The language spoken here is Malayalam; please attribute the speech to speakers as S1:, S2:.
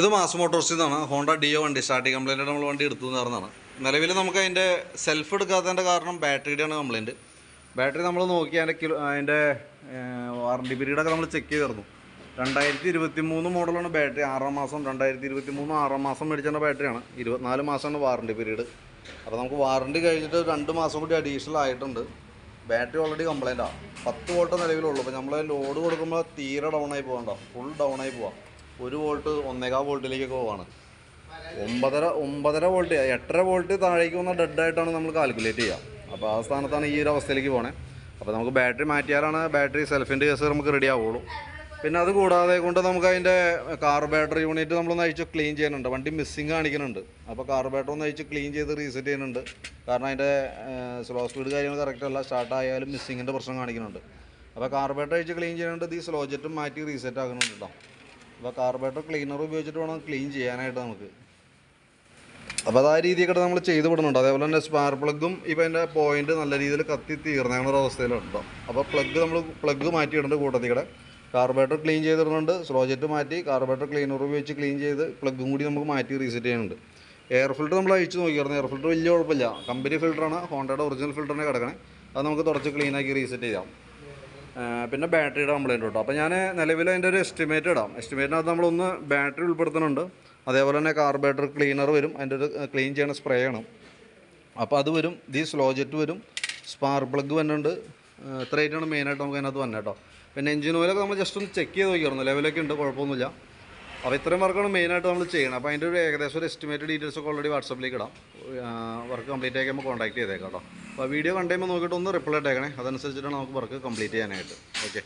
S1: ഇത് മാസ് മോട്ടോഴ്സിൽ നിന്നാണ് ഹോണ്ട ഡിയോ വണ്ടി സ്റ്റാർട്ടിങ് കംപ്ലൈന്റ് നമ്മൾ വണ്ടി എടുത്തു പറഞ്ഞതാണ്. നിലവിൽ നമുക്ക് അതിന്റെ സെൽഫ് എടുക്കാത്തതിന്റെ കാരണം ബാറ്ററിയുടെയാണ് കംപ്ലൈന്റ് ബാറ്ററി നമ്മൾ നോക്കി അതിന്റെ കിലോ അതിന്റെ വാറണ്ടി പീരീഡൊക്കെ നമ്മൾ ചെക്ക് ചെയ്തിരുന്നു. രണ്ടായിരത്തി ഇരുപത്തി മൂന്ന് മോഡലാണ് ബാറ്ററി. ആറാം മാസം രണ്ടായിരത്തി ഇരുപത്തി മൂന്ന് ആറാം മാസം മേടിച്ചതിന്റെ ബാറ്ററിയാണ്. ഇരുപത്തിനാല് മാസമാണ് വാറണ്ടി പീരീഡ് അപ്പോൾ നമുക്ക് വാറണ്ടി കഴിഞ്ഞിട്ട് രണ്ട് മാസം കൂടി അഡീഷണൽ ആയിട്ടുണ്ട്. ബാറ്ററി ഓൾറെഡി കംപ്ലയിന്റാണ് പത്ത് വോൾട്ട് നിലവിലുള്ളൂ. അപ്പോൾ നമ്മൾ ലോഡ് കൊടുക്കുമ്പോൾ തീരെ ഡൗൺ ആയി പോകണ്ട. ഫുൾ ഡൗൺ ആയി പോവാം. ഒരു വോൾട്ട് ഒന്നേകാ വോൾട്ടിലേക്കൊക്കെ പോവാണ്. ഒമ്പതര ഒമ്പതര വോൾട്ട് എട്ടര വോൾട്ട് താഴേക്ക് വന്ന ഡെഡ് ആയിട്ടാണ് നമ്മൾ കാൽക്കുലേറ്റ് ചെയ്യുക അപ്പോൾ ആ സ്ഥാനത്താണ് ഈ ഒരു അവസ്ഥയിലേക്ക് പോണേ. അപ്പോൾ നമുക്ക് ബാറ്ററി മാറ്റിയാലാണ് ബാറ്ററി സെൽഫിന്റെ കേസ് നമുക്ക് റെഡി ആവുള്ളൂ. പിന്നെ അത് കൂടാതെ കൊണ്ട് നമുക്ക് അതിന്റെ ബാറ്ററി യൂണിറ്റ് നമ്മളൊന്ന് അയച്ച് ക്ലീൻ ചെയ്യുന്നുണ്ട്. വണ്ടി മിസ്സിങ് കാണിക്കുന്നുണ്ട്. അപ്പോൾ കാർബേറ്റർ ഒന്ന് അയച്ച് ക്ലീൻ ചെയ്ത് റീസെറ്റ് ചെയ്യുന്നുണ്ട്. കാരണം അതിന്റെ സ്ലോ സ്പീഡ് കാര്യങ്ങൾ കറക്റ്റ് അല്ല. സ്റ്റാർട്ട് ആയാലും മിസ്സിങ്ങിന്റെ പ്രശ്നം കാണിക്കുന്നുണ്ട്. അപ്പോൾ കാർബേറ്റർ അയച്ച് ക്ലീൻ ചെയ്യുന്നുണ്ട്. ഈ സ്ലോ ജെറ്റും മാറ്റി റീസെറ്റ് ആക്കുന്നുണ്ട് കേട്ടോ അപ്പോൾ കാർബറേറ്റർ ക്ലീനർ ഉപയോഗിച്ചിട്ട് വേണം ക്ലീൻ ചെയ്യാനായിട്ട് നമുക്ക്. അപ്പോൾ അത് ആ രീതിയൊക്കെ നമ്മൾ ചെയ്ത് വിടുന്നുണ്ട്. അതേപോലെ തന്നെ സ്പാർ പ്ലഗും ഇപ്പോൾ അതിന്റെ പോയിന്റ് നല്ല രീതിയിൽ കത്തി തീർന്നാണ് ഒരു അവസ്ഥയിലുണ്ട്. അപ്പോൾ പ്ലഗ് നമ്മൾ പ്ലഗ് മാറ്റിയിടുന്നുണ്ട് കൂടെ കാർബറേറ്റർ ക്ലീൻ ചെയ്തിടുന്നുണ്ട്. സ്ലോ ജെറ്റ് മാറ്റി കാർബറേറ്റർ ക്ലീനർ ഉപയോഗിച്ച് ക്ലീൻ ചെയ്ത് പ്ലഗും കൂടി നമുക്ക് മാറ്റി റീസെറ്റ് ചെയ്യുന്നുണ്ട്. എയർ ഫിൽറ്റർ നമ്മൾ അഴിച്ച് നോക്കിയായിരുന്നു. എയർ ഫിൽറ്റർ വലിയ കുഴപ്പമില്ല. കമ്പനി ഫിൽറ്ററാണ് ഹോണ്ടയുടെ ഒറിജിനൽ ഫിൽറ്ററിനെ കിടക്കണേ. അത് നമുക്ക് തുടച്ച് ക്ലീനാക്കി റീസെറ്റ് ചെയ്യാം. പിന്നെ ബാറ്ററിയുടെ കംപ്ലൈന്റ് കേട്ടോ അപ്പോൾ ഞാൻ നിലവിൽ അതിന്റെ ഒരു എസ്റ്റിമേറ്റ് ഇടാം. എസ്റ്റിമേറ്റിനകത്ത് നമ്മളൊന്ന് ബാറ്ററി ഉൾപ്പെടുത്തുന്നുണ്ട്. അതേപോലെ തന്നെ കാർബേറ്റർ ക്ലീനർ വരും. അതിന്റെ ഒരു ക്ലീൻ ചെയ്യണ സ്പ്രേ ആണ്. അപ്പോൾ അത് വരും. ദി സ്ലോ ജെറ്റ് വരും. സ്പാർ പ്ലഗ് വന്നിട്ടുണ്ട്. ഇത്രയായിട്ടാണ് മെയിനായിട്ട് നമുക്ക് അതിനകത്ത് വന്നത് കേട്ടോ പിന്നെ എഞ്ചിൻ ഓയിലൊക്കെ നമ്മൾ ജസ്റ്റ് ഒന്ന് ചെക്ക് ചെയ്ത് നോക്കിയായിരുന്നു. ലെവലൊക്കെ ഉണ്ട്. കുഴപ്പമൊന്നുമില്ല. അപ്പോൾ ഇത്രയും വർക്കാണ് മെയിനായിട്ട് നമ്മൾ ചെയ്യണം അപ്പോൾ അതിന്റെ ഒരു ഏകദേശം ഒരു എസ്റ്റിമേറ്റ് ഡീറ്റെയിൽസ് ഒക്കെ ഓൾറെഡി വാട്സപ്പിലേക്ക് ഇടാം. വർക്ക് കംപ്ലീറ്റ് ആക്കുമ്പോൾ കോൺടാക്ട് ചെയ്തേക്കാം കേട്ടോ അപ്പോൾ വീഡിയോ കണ്ടുമ്പോൾ നോക്കിയിട്ട് ഒന്ന് റിപ്ലൈ ഇട്ടേക്കണേ. അതനുസരിച്ചിട്ടാണ് നമുക്ക് വർക്ക് കംപ്ലീറ്റ് ചെയ്യാനായിട്ട്. ഓക്കെ